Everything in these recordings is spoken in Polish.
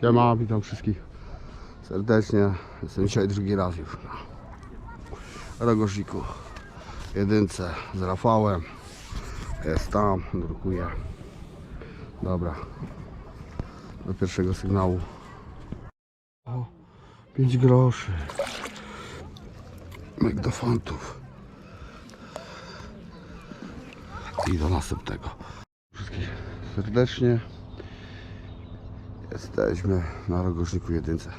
Siema, witam wszystkich serdecznie. Jestem dzisiaj drugi raz już na Rogosziku. Jedynce z Rafałem. Jest tam, drukuje. Dobra. Do pierwszego sygnału. O, 5 groszy. Myk do fantów. I do następnego. Wszystkich serdecznie. Jesteśmy na rogożniku jedynce.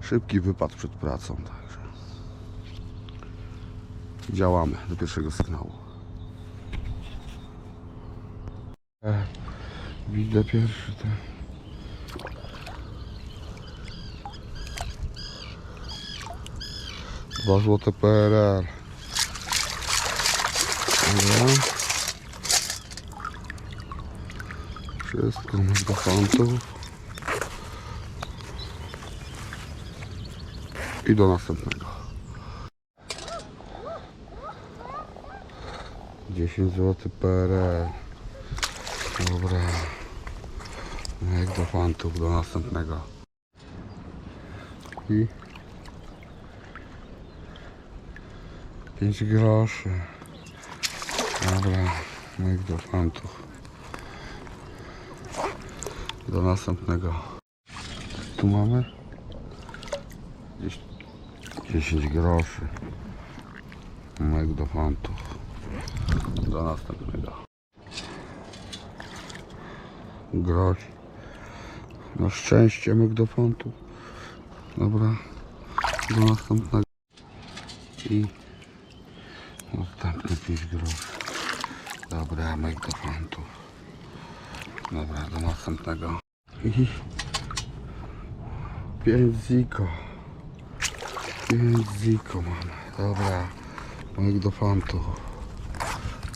Szybki wypad przed pracą, także działamy do pierwszego sygnału. E, widzę pierwszy ten. Dwa złote PRL. Dobra. Wszystko masz do fantów. I do następnego. 10 zł PRL. Dobra. Jak do fantów, do następnego. I 5 groszy. Dobra. Jak do fantów. Do następnego. Tu mamy gdzieś 10 groszy. Jak do fantów. Do następnego. Groś. Na szczęście myk do. Dobra. Do następnego. I następny 5 groszy. Dobra, myk do fantów. Dobra, do następnego. I 5 ziko. 5 ziko mamy. Dobra. Myk do fantów.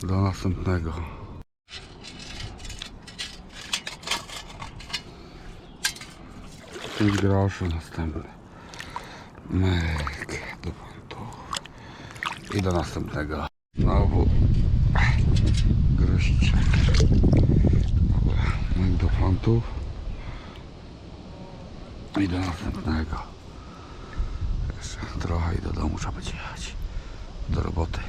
Do następnego. Pięć groszy następny. Myk do fantów. I do następnego. Znowu grosiczek. Dobra, myk do fantów. I do następnego. Trochę i do domu trzeba będzie jechać. Do roboty.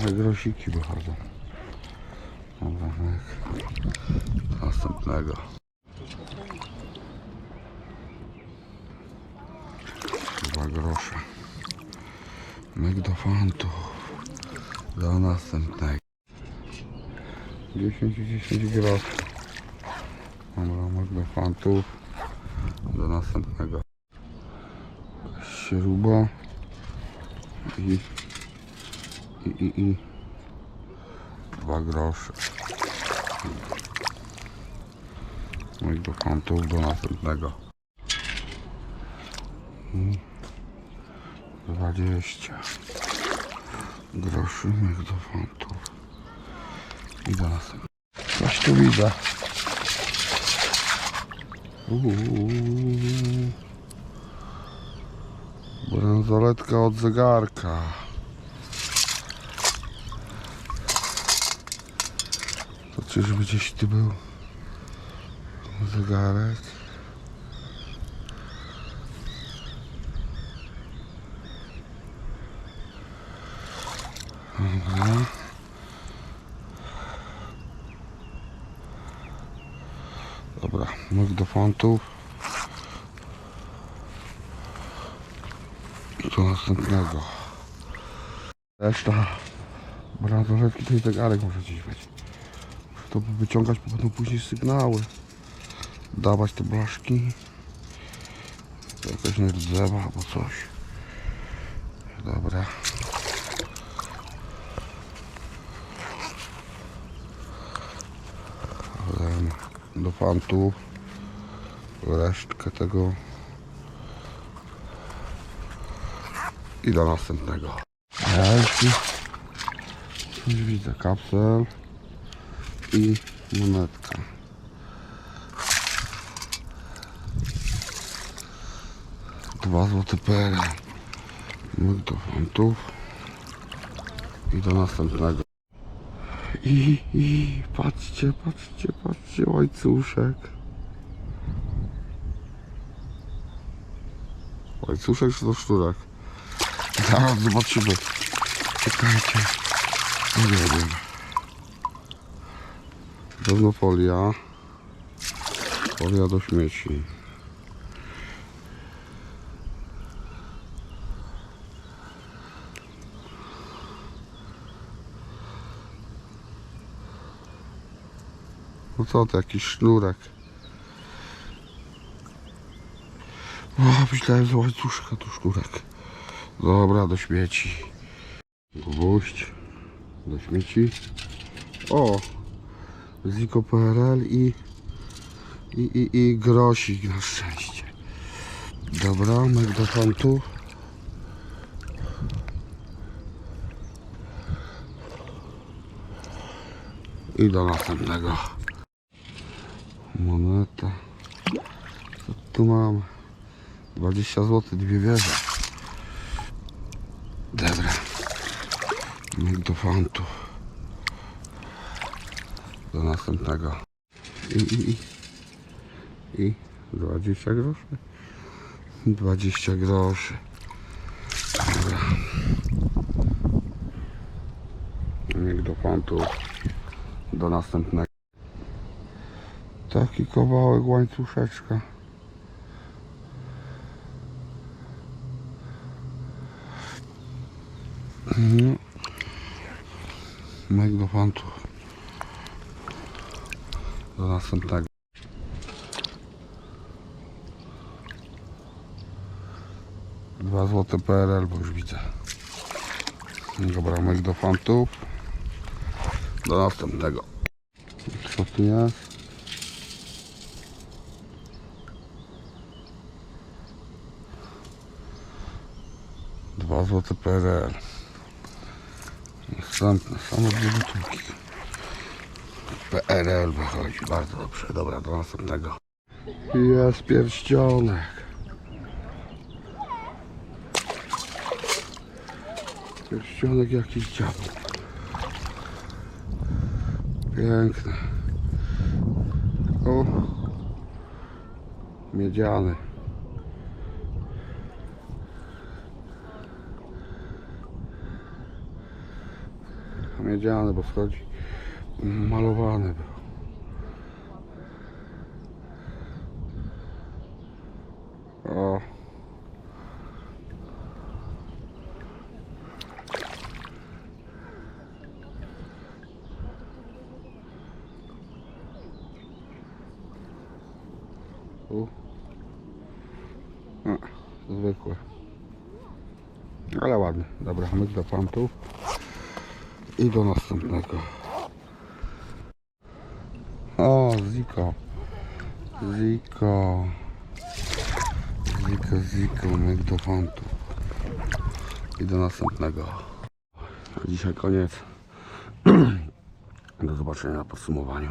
Ale grosiki wychodzą. Myk. Do następnego. Dwa grosze. Myk do fantów. Do następnego. 10 10 groszy. Dobra, myk do fantów. Do następnego. Śruba. I, i, i, i dwa grosze. Myk do fantów. Do następnego. I 20 groszy myk do fantów. I do następnego. Coś tu widzę. Uuu. Bransoletka od zegarka. To czyżby gdzieś tu był zegarek? Dobra. Dobra, myk do fontów. I do następnego. Reszta bransoletki to i zegarek może gdzieś być. Muszę to wyciągać, bo będą później sygnały. Dawać te blaszki. To jakaś nerdzewa albo coś. Dobra. Do fantów resztkę tego i do następnego. Jeśli już widzę kapsel i monetka. Dwa złote. Myk do fantów i do następnego. I, i patrzcie, patrzcie, patrzcie, łańcuszek. Łańcuszek czy to szturek? Zaraz zobaczymy. Czekajcie. Nie wiem. Pewno folia. Folia do śmieci. No co to, jakiś sznurek. O, myślałem, że łańcuszka to sznurek. Dobra, do śmieci. Gwóźdź. Do śmieci. O! Ziko PRL i, i, i, i grosik na szczęście. Dobra, mek do fantu. I do następnego. Moneta. Co tu mamy? 20 zł, dwie wieże. Dobra. Mek do fantu. Do następnego. I, i, i. I 20 groszy. 20 groszy. Dobra. Mek do fantu. Do następnego. Taki kawałek łańcuszeczka. No. Mek do następnego. Dwa złote PRL, bo już widzę. Dobra, mek do. Do następnego. Co tu jest? Dwa złote PRL. Następne, same dwie butelki. PRL wychodzi, bardzo dobrze. Dobra, do następnego. Jest pierścionek. Pierścionek jakiś dziadek. Piękny. O. Miedziany. Miedziany, bo schodzi malowany był. O. U. A, zwykłe. Ale ładny. Dobra, myk do pantów. I do następnego. O, Ziko. Ziko. Ziko, Ziko, myk do pantów. I do następnego. Dzisiaj koniec. Do zobaczenia na podsumowaniu.